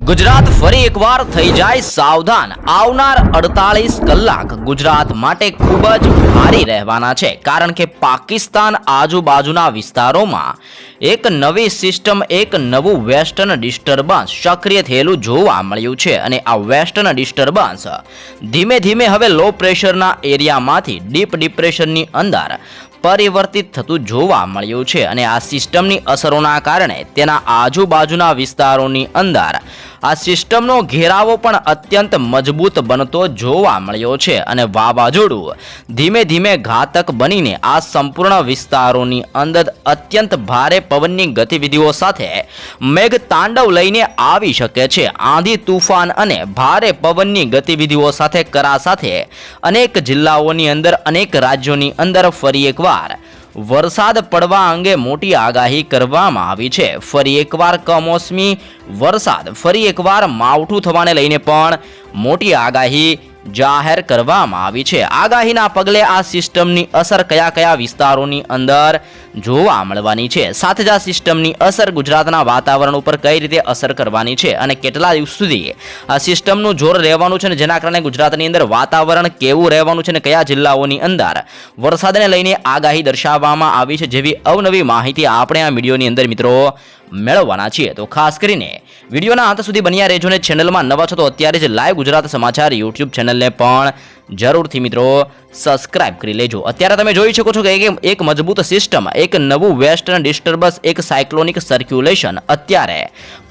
ગુજરાત ફરી એકવાર થઈ જાય સાવધાન. આવનાર અડતાલીસ કલાક ગુજરાત માટે ખૂબ જ ભારી રહેવાના છે. કારણ કે પાકિસ્તાન આજુબાજુના વિસ્તારોમાં એક નવી સિસ્ટમ, એક નવું વેસ્ટર્ન ડિસ્ટર્બન્સ સક્રિય થયેલું જોવા મળ્યું છે. અને આ વેસ્ટર્ન ડિસ્ટર્બન્સ ધીમે ધીમે હવે લો પ્રેશરના એરિયામાંથી ડીપ ડિપ્રેશનની અંદર પરિવર્તિત થતું જોવા મળ્યું છે. અને આ સિસ્ટમની અસરોના કારણે તેના આજુબાજુના વિસ્તારોની અંદર આ સિસ્ટમનો ઘેરાવો પણ અત્યંત મજબૂત બનતો જોવા મળ્યો છે અને વાવાઝોડું ધીમે ધીમે ઘાતક બનીને આ સંપૂર્ણ વિસ્તારોની અંદર અત્યંત ભારે પવનની ગતિવિધિઓ સાથે મેઘ તાંડવ લઈને આવી શકે છે. આંધી તુફાન અને ભારે પવનની ગતિવિધિઓ સાથે કરા સાથે અનેક જિલ્લાઓની અંદર અનેક રાજ્યોની અંદર ફરી એકવાર વરસાદ પડવા અંગે મોટી આગાહી કરવામાં આવી છે. ફરી એકવાર કમોસમી વરસાદ, ફરી એકવાર માવઠું થવાને લઈને પણ મોટી આગાહી જાહેર કરવામાં આવી છે. આગાહીના પગલે આ સિસ્ટમની અસર કયા કયા વિસ્તારોની અંદર જોવા મળવાની છે. સાથે જ આ સિસ્ટમની અસર ગુજરાતના વાતાવરણ ઉપર કઈ રીતે અસર કરવાની છે અને કેટલા દિવસ સુધી આ સિસ્ટમનું જોર રહેવાનું છે અને જેના કારણે ગુજરાતની અંદર વાતાવરણ કેવું રહેવાનું છે અને કયા જિલ્લાઓની અંદર વરસાદને લઈને આગાહી દર્શાવવામાં આવી છે જેવી અવનવી માહિતી આપણે આ વિડીયોની અંદર મિત્રો મેળવવાના છીએ. તો ખાસ કરીને વિડીયોના અંત સુધી બન્યા રહેજો ને ચેનલમાં નવા છો તો અત્યારે જ લાઈવ ગુજરાત સમાચાર યુટ્યુબ ચેનલને પણ જરૂરથી મિત્રો સબસ્ક્રાઇબ કરી લેજો. અત્યારે તમે જોઈ શકો છો કે એક મજબૂત સિસ્ટમ એક નવું વેસ્ટર્ન ડિસ્ટર્બન્સ, એક સાયક્લોનિક સર્ક્યુલેશન. અત્યારે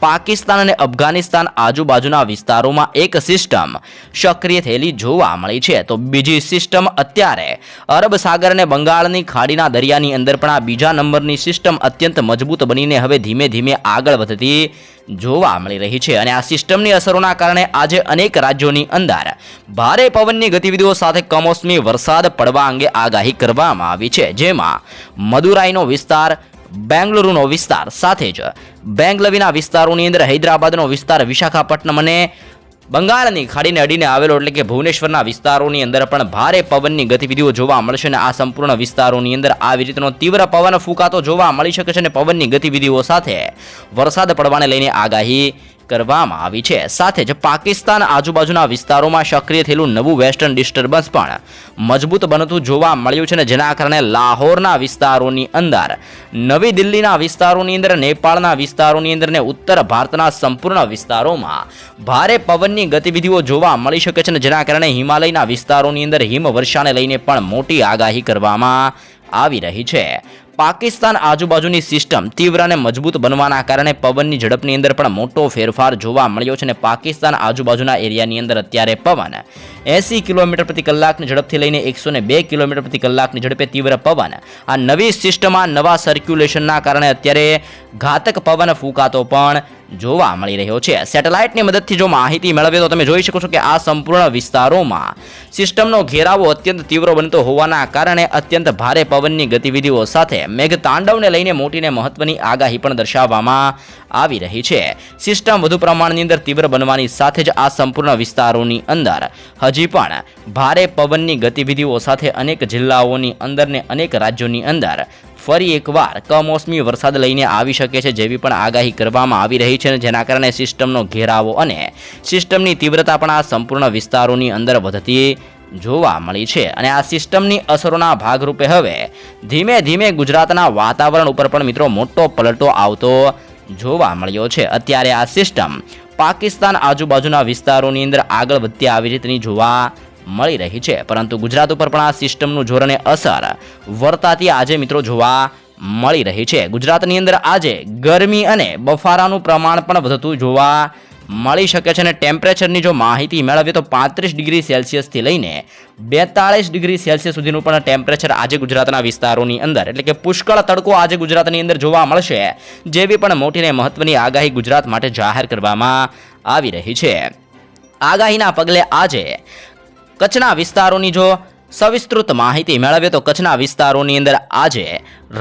પાકિસ્તાન અને અફઘાનિસ્તાન આજુબાજુના વિસ્તારોમાં એક સિસ્ટમ સક્રિય થયેલી જોવા મળી છે. તો બીજી સિસ્ટમ અત્યારે અરબ સાગર અને બંગાળની ખાડીના દરિયાની અંદર પણ આ બીજા નંબરની સિસ્ટમ અત્યંત મજબૂત બનીને હવે ધીમે ધીમે આગળ વધતી જોવા મળી રહી છે અને આ સિસ્ટમની અસરોના કારણે આજે અનેક રાજ્યોની અંદર ભારે પવનની ગતિવિધિઓ સાથે કમોસમી વરસાદ પડવા અંગે આગાહી કરવામાં આવી છે. જેમાં મદુરાઈનો વિસ્તાર, બેંગલુરુનો વિસ્તાર સાથે જ બેંગલવીના વિસ્તારોની અંદર હૈદરાબાદનો વિસ્તાર વિશાખાપટ્ટનમ અને બંગાળની ખાડીને અડીને આવેલો એટલે કે ભુવનેશ્વરના વિસ્તારોની અંદર પણ ભારે પવનની ગતિવિધિઓ જોવા મળશે અને આ સંપૂર્ણ વિસ્તારોની અંદર આવી રીતનો તીવ્ર પવન ફૂંકાતો જોવા મળી શકે છે અને પવનની ગતિવિધિઓ સાથે વરસાદ પડવાને લઈને આગાહી કરવામાં આવી છે. સાથે જ પાકિસ્તાન આજુબાજુના વિસ્તારોમાં સક્રિય થયેલું નવું વેસ્ટર્ન ડિસ્ટર્બન્સ પણ મજબૂત બનતું જોવા મળ્યું છે અને જેના કારણે લાહોરના વિસ્તારોની અંદર, નવી દિલ્હીના વિસ્તારોની અંદર, નેપાળના વિસ્તારોની અંદર ને ઉત્તર ભારતના સંપૂર્ણ વિસ્તારોમાં ભારે પવનની ગતિવિધિઓ જોવા મળી શકે છે અને જેના કારણે હિમાલયના વિસ્તારોની અંદર હિમવર્ષાને લઈને પણ મોટી આગાહી કરવામાં આવી રહી છે. પાકિસ્તાન આજુબાજુની સિસ્ટમ તીવ્ર અને મજબૂત બનવાના કારણે પવનની ઝડપની અંદર પણ મોટો ફેરફાર જોવા મળ્યો છે અને પાકિસ્તાન આજુબાજુના એરિયાની અંદર અત્યારે પવન એંસી કિલોમીટર પ્રતિ કલાકની ઝડપથી લઈને એકસો બે કિલોમીટર પ્રતિ કલાકની ઝડપે તીવ્ર પવન. આ નવી સિસ્ટમમાં નવા સર્ક્યુલેશનના કારણે અત્યારે ઘાતક પવન ફૂંકાતો પણ જોવા મળી રહ્યો છે. સેટેલાઇટની મદદથી જો માહિતી મેળવીએ તો તમે જોઈ શકો છો કે આ સંપૂર્ણ વિસ્તારોમાં સિસ્ટમનો ઘેરાવો અત્યંત તીવ્ર બનતો હોવાના કારણે અત્યંત ભારે પવનની ગતિવિધિઓ સાથે મેઘતાંડવને લઈને મોટીને મહત્વની આગાહી પણ દર્શાવવામાં આવી રહી છે. સિસ્ટમ વધુ પ્રમાણની અંદર તીવ્ર બનવાની સાથે જ આ સંપૂર્ણ વિસ્તારોની અંદર હજી પણ ભારે પવનની ગતિવિધિઓ સાથે અનેક જિલ્લાઓની અંદર ને અનેક રાજ્યોની અંદર ફરી એકવાર કમોસમી વરસાદ લઈને આવી શકે છે જેવી પણ આગાહી કરવામાં આવી રહી છે જેના કારણે સિસ્ટમનો ઘેરાવો અને સિસ્ટમની તીવ્રતા પણ આ સંપૂર્ણ વિસ્તારોની અંદર વધતી જોવા મળી છે. અને આ સિસ્ટમની અસરોના ભાગરૂપે હવે ધીમે ધીમે ગુજરાતના વાતાવરણ ઉપર પણ મિત્રો મોટો પલટો આવતો જોવા મળ્યો છે. અત્યારે આ સિસ્ટમ પાકિસ્તાન આજુબાજુના વિસ્તારોની અંદર આગળ વધતી આવી રીતની જોવા મળી રહી છે. પરંતુ ગુજરાત ઉપર પણ આ સિસ્ટમનું ધોરણે અસર વર્તાતી આજે મિત્રો જોવા મળી રહી છે. ગુજરાતની અંદર આજે ગરમી અને બફારાનું પ્રમાણ પણ વધતું જોવા મળી શકે છે અને ટેમ્પરેચરની જો માહિતી મેળવીએ તો પાંત્રીસ ડિગ્રી સેલ્સિયસથી લઈને બેતાળીસ ડિગ્રી સેલ્સિયસ સુધીનું પણ ટેમ્પરેચર આજે ગુજરાતના વિસ્તારોની અંદર એટલે કે પુષ્કળ તડકો આજે ગુજરાતની અંદર જોવા મળશે જેવી પણ મોટીને મહત્વની આગાહી ગુજરાત માટે જાહેર કરવામાં આવી રહી છે. આગાહીના પગલે આજે કચ્છના વિસ્તારોની જો સવિસ્તૃત માહિતી મેળવીએ તો કચ્છના વિસ્તારોની અંદર આજે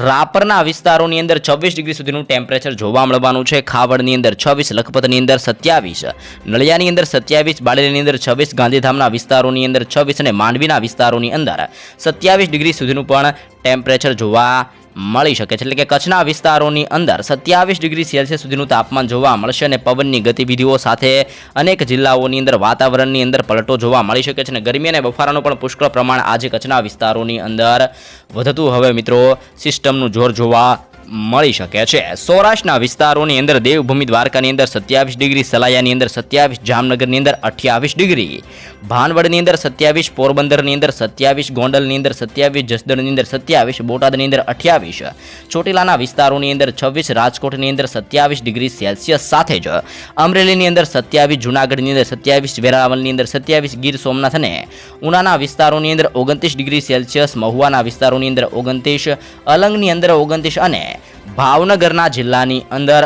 રાપરના વિસ્તારોની અંદર છવ્વીસ ડિગ્રી સુધીનું ટેમ્પરેચર જોવા મળવાનું છે. ખાવડની અંદર છવ્વીસ, લખપતની અંદર સત્યાવીસ, નળિયાની અંદર સત્યાવીસ બાળેલીની અંદર છવ્વીસ, ગાંધીધામના વિસ્તારોની અંદર છવ્વીસ અને માંડવીના વિસ્તારોની અંદર સત્યાવીસ ડિગ્રી સુધીનું પણ ટેમ્પરેચર જોવા મળી શકે છે. એટલે કે કચ્છના વિસ્તારોની અંદર સત્યાવીસ ડિગ્રી સેલ્સિયસ સુધીનું તાપમાન જોવા મળશે અને પવનની ગતિવિધિઓ સાથે અનેક જિલ્લાઓની અંદર વાતાવરણની અંદર પલટો જોવા મળી શકે છે અને ગરમી અને બફારાનું પણ પુષ્કળ પ્રમાણ આજે કચ્છના વિસ્તારોની અંદર વધતું. હવે મિત્રો, સિસ્ટમનું જોર જોવા મળી શકે છે. સૌરાષ્ટ્રના વિસ્તારોની અંદર દેવભૂમિ દ્વારકાની અંદર સત્યાવીસ ડિગ્રી, સલાયાની અંદર સત્યાવીસ, જામનગરની અંદર અઠ્યાવીસ ડિગ્રી. ભાનવડની અંદર સત્યાવીસ, પોરબંદરની અંદર સત્યાવીસ, ગોંડલની અંદર સત્યાવીસ, જસદણની અંદર સત્યાવીસ, બોટાદની અંદર અઠ્યાવીસ. ચોટીલાના વિસ્તારોની અંદર છવ્વીસ, રાજકોટની અંદર સત્યાવીસ ડિગ્રી સેલ્સિયસ સાથે જ. અમરેલીની અંદર સત્યાવીસ, જૂનાગઢની અંદર સત્યાવીસ વેરાવલની અંદર સત્યાવીસ, ગીર સોમનાથ અને ઉનાના વિસ્તારોની અંદર ઓગણત્રીસ ડિગ્રી સેલ્સિયસ, મહુવાના વિસ્તારોની અંદર ઓગણત્રીસ, અલંગની અંદર ઓગણત્રીસ અને ભાવનગરના જિલ્લાની અંદર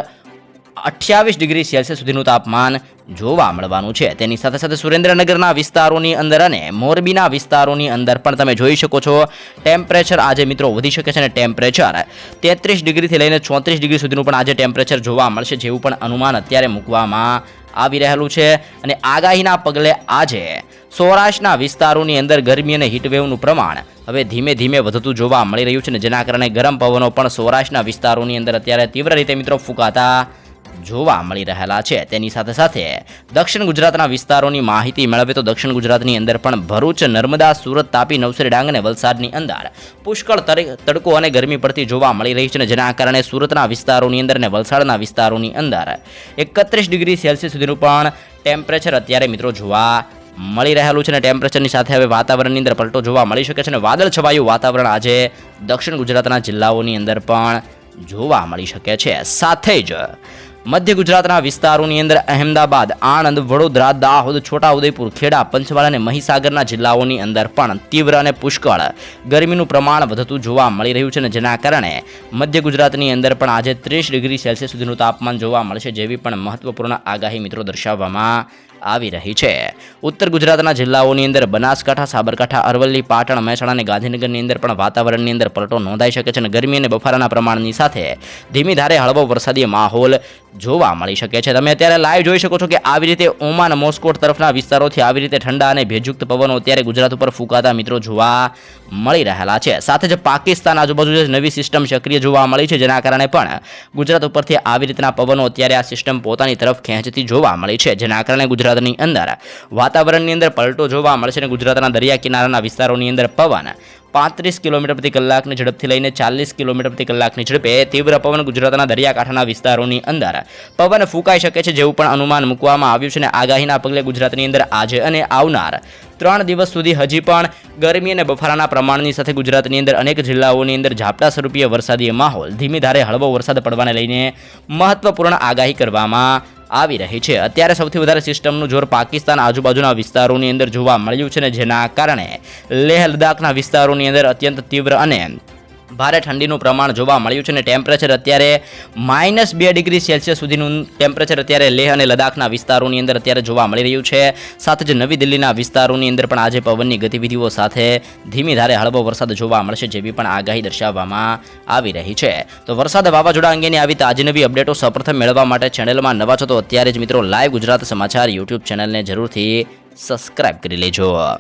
અઠ્યાવીસ ડિગ્રી સેલ્સિયસ સુધીનું તાપમાન જોવા મળવાનું છે. તેની સાથે સાથે સુરેન્દ્રનગરના વિસ્તારોની અંદર અને મોરબીના વિસ્તારોની અંદર પણ તમે જોઈ શકો છો, ટેમ્પરેચર આજે મિત્રો વધી શકે છે અને ટેમ્પરેચર તેત્રીસ ડિગ્રીથી લઈને ચોત્રીસ ડિગ્રી સુધીનું પણ આજે ટેમ્પરેચર જોવા મળશે જેવું પણ અનુમાન અત્યારે મૂકવામાં આવી રહેલું છે. અને આગાહીના પગલે આજે સૌરાષ્ટ્રના વિસ્તારોની અંદર ગરમી અને હીટવેવનું પ્રમાણ હવે ધીમે ધીમે વધતું જોવા મળી રહ્યું છે અને જેના કારણે ગરમ પવનો પણ સૌરાષ્ટ્રના વિસ્તારોની અંદર અત્યારે તીવ્ર રીતે મિત્રો ફૂંકાતા જોવા મળી રહેલા છે. તેની સાથે સાથે દક્ષિણ ગુજરાતના વિસ્તારોની માહિતી મેળવે તો દક્ષિણ ગુજરાતની અંદર પણ ભરૂચ, નર્મદા, સુરત, તાપી, નવસારી, ડાંગ અને વલસાડની અંદર પુષ્કળ તડકો અને ગરમી પડતી જોવા મળી રહી છે અને જેના કારણે સુરતના વિસ્તારોની અંદર અને વલસાડના વિસ્તારોની અંદર એકત્રીસ ડિગ્રી સેલ્સિયસ સુધીનું પણ ટેમ્પરેચર અત્યારે મિત્રો જોવા મળી રહેલું છે અને ટેમ્પરેચરની સાથે હવે વાતાવરણની અંદર પલટો જોવા મળી શકે છે અને વાદળ છવાયું વાતાવરણ આજે દક્ષિણ ગુજરાતના જિલ્લાઓની અંદર પણ જોવા મળી શકે છે. સાથે જ મધ્ય ગુજરાતના વિસ્તારોની અંદર અહેમદાબાદ, આણંદ, વડોદરા, દાહોદ, છોટાઉદેપુર, ખેડા પંચમહાલ અને મહીસાગરના જિલ્લાઓની અંદર પણ તીવ્ર અને પુષ્કળ ગરમીનું પ્રમાણ વધતું જોવા મળી રહ્યું છે અને જેના કારણે મધ્ય ગુજરાતની અંદર પણ આજે ત્રીસ ડિગ્રી સેલ્સિયસ સુધીનું તાપમાન જોવા મળશે જેવી પણ મહત્વપૂર્ણ આગાહી મિત્રો દર્શાવવામાં આવી રહી છે. ઉત્તર ગુજરાતના જિલ્લાઓની અંદર બનાસકાંઠા, સાબરકાંઠા, અરવલ્લી, પાટણ, મહેસાણા અને ગાંધીનગરની અંદર પણ વાતાવરણની અંદર પલટો નોંધાઈ શકે છે અને ગરમી અને બફારાના પ્રમાણની સાથે ધીમી ધારે હળવો વરસાદી માહોલ જોવા મળી શકે છે. તમે અત્યારે લાઈવ જોઈ શકો છો કે આવી રીતે ઓમાન મોસ્કોટ તરફના વિસ્તારોથી આવી રીતે ઠંડા અને ભેજયુક્ત પવનો અત્યારે ગુજરાત ઉપર ફૂંકાતા મિત્રો જોવા મળી રહેલા છે. સાથે જ પાકિસ્તાન આજુબાજુ જે નવી સિસ્ટમ સક્રિય જોવા મળી છે, જેના કારણે પણ ગુજરાત ઉપરથી આવી રીતના પવનો અત્યારે આ સિસ્ટમ પોતાની તરફ ખેંચતી જોવા મળી છે. જેના કારણે ગુજરાતની અંદર. વાતાવરણની અંદર પલટો જોવા મળશે અને ગુજરાતના દરિયા કિનારાના વિસ્તારોની અંદર પવન પાંત્રીસ કિલોમીટર પ્રતિ કલાકની ઝડપથી લઈને ચાલીસ કિલોમીટર પ્રતિ કલાકની ઝડપે તીવ્ર પવન ગુજરાતના દરિયાકાંઠાના વિસ્તારોની અંદર. પવન ફૂંકાઈ શકે છે જેવું પણ અનુમાન મૂકવામાં આવ્યું છે અને આગાહીના પગલે ગુજરાતની અંદર આજે અને આવનાર ત્રણ દિવસ સુધી હજી પણ ગરમી અને બફારાના પ્રમાણની સાથે ગુજરાતની અંદર અનેક જિલ્લાઓની અંદર ઝાપટા સ્વરૂપીય વરસાદી માહોલ, ધીમી ધારે હળવો વરસાદ પડવાને લઈને મહત્વપૂર્ણ આગાહી કરવામાં આવી રહી છે. અત્યારે સૌથી વધારે સિસ્ટમનું જોર પાકિસ્તાન આજુબાજુના વિસ્તારોની અંદર જોવા મળ્યું છે ને જેના કારણે લેહ લદ્દાખના વિસ્તારોની અંદર અત્યંત તીવ્ર અને ભારે ઠંડીનું પ્રમાણ જોવા મળ્યું છે અને ટેમ્પરેચર અત્યારે માઇનસ બે ડિગ્રી સેલ્સિયસ સુધીનું ટેમ્પરેચર અત્યારે લેહ અને લદ્દાખના વિસ્તારોની અંદર અત્યારે જોવા મળી રહ્યું છે. સાથે જ નવી દિલ્હીના વિસ્તારોની અંદર પણ આજે પવનની ગતિવિધિઓ સાથે ધીમી ધારે હળવો વરસાદ જોવા મળશે જેવી પણ આગાહી દર્શાવવામાં આવી રહી છે. તો વરસાદ વાવાઝોડા અંગેની આવી તાજી નવી અપડેટો સૌપ્રથમ મેળવવા માટે ચેનલમાં નવા છો તો અત્યારે જ મિત્રો લાઈવ ગુજરાત સમાચાર યુટ્યુબ ચેનલને જરૂરથી સબસ્ક્રાઇબ કરી લેજો.